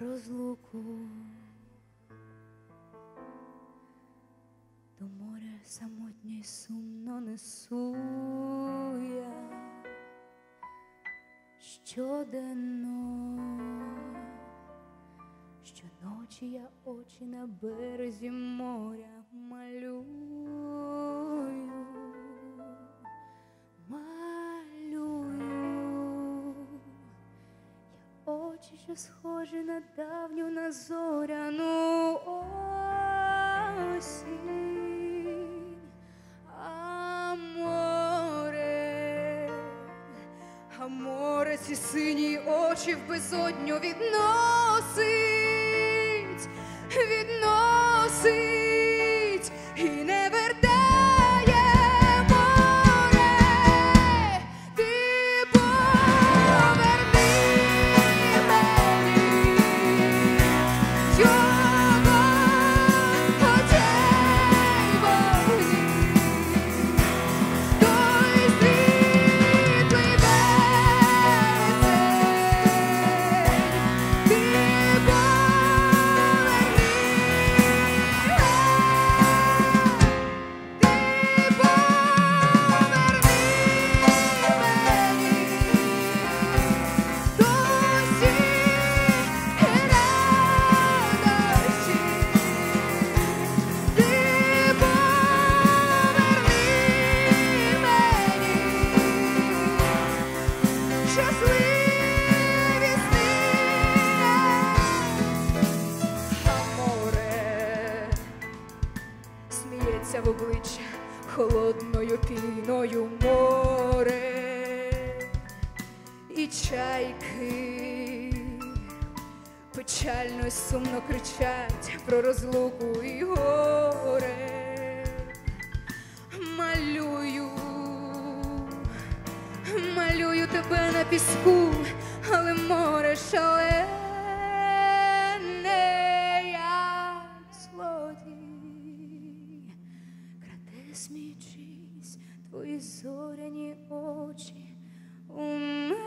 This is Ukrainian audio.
розлуку. До моря самотньо й сумно несу я щоденно, щоночі я очі на березі моря малюю. Очі, схожі на давню на зоряну осінь, а море, а море ці сині очі в безодню відносить, відносить в обличчя холодною піною море і чайки печально й сумно кричать про розлуку і горе. Малюю, малюю тебе на піску, але море шалене, твої зоряні очі у мене.